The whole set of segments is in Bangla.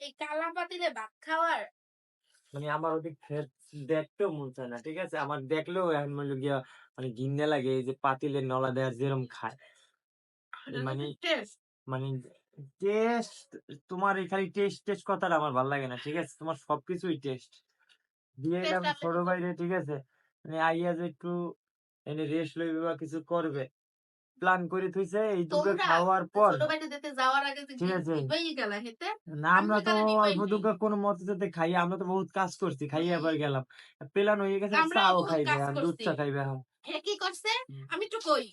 এই কালা পাতিলে ভাত খাওয়ার? মানে আমার ওদিক দেখতেও মন চায় না ঠিক আছে? আমার দেখলেও এখন মনে গিয়া মানে ঘিন্নে লাগে এই যে পাতিলের নলা দেওয়ার যেরকম খায়। মানে টেস্ট মানে টেস্ট তোমার এই খালি টেস্ট টেস্ট কথাটা আমার ভালো লাগে না ঠিক আছে? তোমার সবকিছুই টেস্ট দিয়ে এলাম ছোট তো। বাইরে ঠিক আছে? মানে আইয়া যে একটু এনে রেস্ট লইবে বা কিছু করবে। প্ল্যান করে থইছে এই দুটো খাওয়ার পর ঠিক আছে। না আমরা আমি তো অল্প। দুঃখ কোনো মতে যাতে খাই আমরা তো বহুত কাজ করছি খাইয়ে আবার গেলাম। প্ল্যান হয়ে গেছে চাও খাইবে আর দুধ চা খাইবে এখন হে কি করছে? আমি একটু কই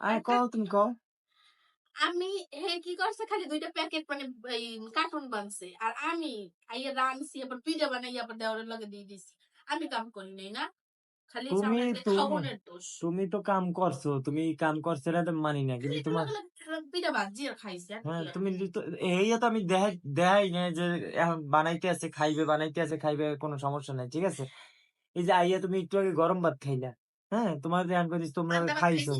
আয় কও তুমি কও। আমি হে কি করছে খালি দুইটা প্যাকেট মানে কার্টুন বানছে আর আমি আইয়া রানছি আবার পিজা বানাই আবার দেওয়ারের লগে দিয়ে দিছি। আমি কাম করি নাই না। খালি তুমি তুমি- খাওয়ানোর দোষ। তুমি তো কাম করছ তুমি কাম করছ না তো মানি না কিন্তু তোমার তোমার ভাজি আর খাইছি হ্যাঁ তুমি এই তো আমি দেখাই দেখাই না যে এখন বানাইতে আছে খাইবে বানাইতে আছে খাইবে কোনো সমস্যা নাই ঠিক আছে? এই যে আইয়া তুমি একটু আগে গরম ভাত খাইলা। হ্যাঁ? তোমার এখন কইছিস তোমরা খাইছো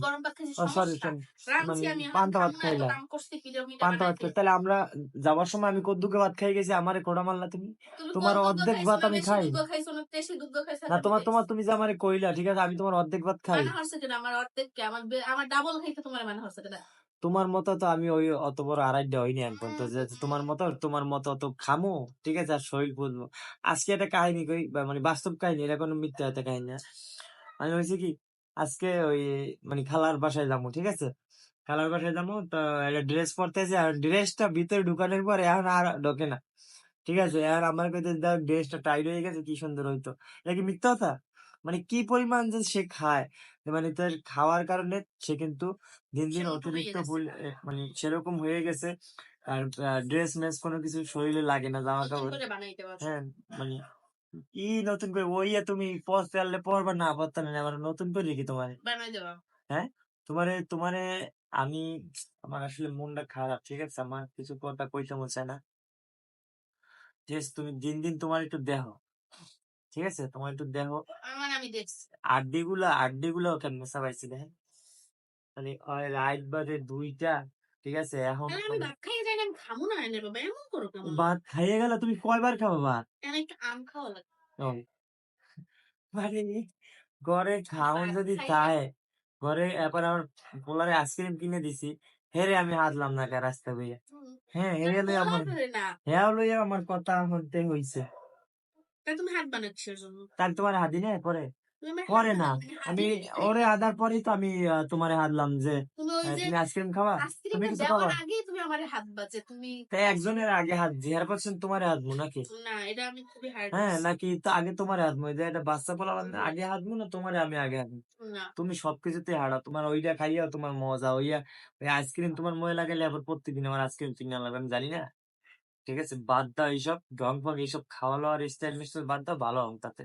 সরি মানে পান্তা ভাত খাইলা। পান্তা ভাত তাহলে আমরা যাওয়ার সময় আমি কদ্দুকে ভাত খাই গেছি আমারে কোড়া মারলা তুমি? তুমি তোমার অর্ধেক ভাত আমি খাই। না, তোমার তোমার তুমি যে আমারে কইলা ঠিক আছে? আমি তোমার অর্ধেক ভাত খাই। আমার অর্ধেক আমার আমার ডাবল খাইতে তোমার মানে হচ্ছে। তোমার মতো তো আমি ওই অত বড় আড়াইটা হইনি এখন তো তোমার মতো তোমার মতো অত খামো ঠিক আছে? আর শরীর বুঝব আজকে একটা কাহিনী কই মানে বাস্তব কাহিনী এটা কোনো মিথ্যা একটা কাহিনী না। আমি হয়েছে কি আজকে ওই মানে খালার বাসায় যাব ঠিক আছে? খালার বাসায় যাব তো একটা ড্রেস পরতেছে আর ড্রেসটা ভিতরে ঢুকানোর পর এখন আর ঢোকে না ঠিক আছে? আর আমার কাছে দেখ ড্রেসটা টাইট হয়ে গেছে কি সুন্দর হইতো। এটা কি মিথ্যা কথা? মানে কি পরিমাণ যে সে খায় মানে তার খাওয়ার কারণে সে কিন্তু দিন দিন অতিরিক্ত। ফুল মানে সেরকম হয়ে গেছে আর ড্রেস মেস কোনো কিছু শরীরে লাগে না জামা কাপড় হ্যাঁ মানে কি নতুন করে ওইয়া তুমি পড়তে পারলে পড়বা? না পড়তে না আবার নতুন করে তোমার। বানাই দেওয়া। তোমারে তোমারে আমি আমার আসলে মনটা খারাপ ঠিক আছে? আমার কিছু কথা কইতে মন চায় না। ঠিক তুমি দিন দিন তোমার একটু দেহ ঠিক আছে? তোমার একটু দেহ। আমার আমি দেখছি। আড্ডি গুলা আড্ডি গুলাও কেমন চাবাইছি দেখেন। মানে ওই রাইট বাদে দুইটা ঠিক আছে? এখন আমি ভাত খাইয়ে যাই আমি খাব না বাবা এমন করো কেমন ভাত খাইয়ে গেল তুমি কয়বার খাব ভাত? একটু আম খাওয়া লাগে মানে ঘরে খাওন যদি চায় ঘরে এবার আমার পোলারে আইসক্রিম কিনে দিছি হেরে আমি হাতলাম না কা রাস্তা বইয়া। হ্যাঁ হেরে লই আমার হ্যাঁ লইয়া আমার কথা হতে হইছে। তা তুমি হাত জন্য? তার তোমার হাদি না পরে? পরে না আমি ওরে আদার পরেই তো আমি তোমারে হাতলাম যে তুমি আইসক্রিম খাবা? তুমি কিছু খাবা? আমার হাত বাজে তুমি তাই একজনের আগে হাত তোমারে হাতবো নাকি? না এটা আমি খুবই হার্ড হ্যাঁ নাকি তো আগে তোমারে যে একটা বাচ্চা পোলা আগে হাতবো না তোমারে আমি আগে হাতবো না। তুমি সবকিছুতে হারা তোমার ওইটা খাইয়া তোমার মজা ওইয়া ওই আইসক্রিম তোমার মনে লাগালে আবার প্রত্যেকদিন আমার আইসক্রিম চিংড়া লাগবে আমি জানি না। ঠিক আছে বাদ দাও এইসব ঢং ফং এইসব খাওয়া দাওয়ার স্টাইল মিস্টাইল বাদ দাও ভালো হং তাতে।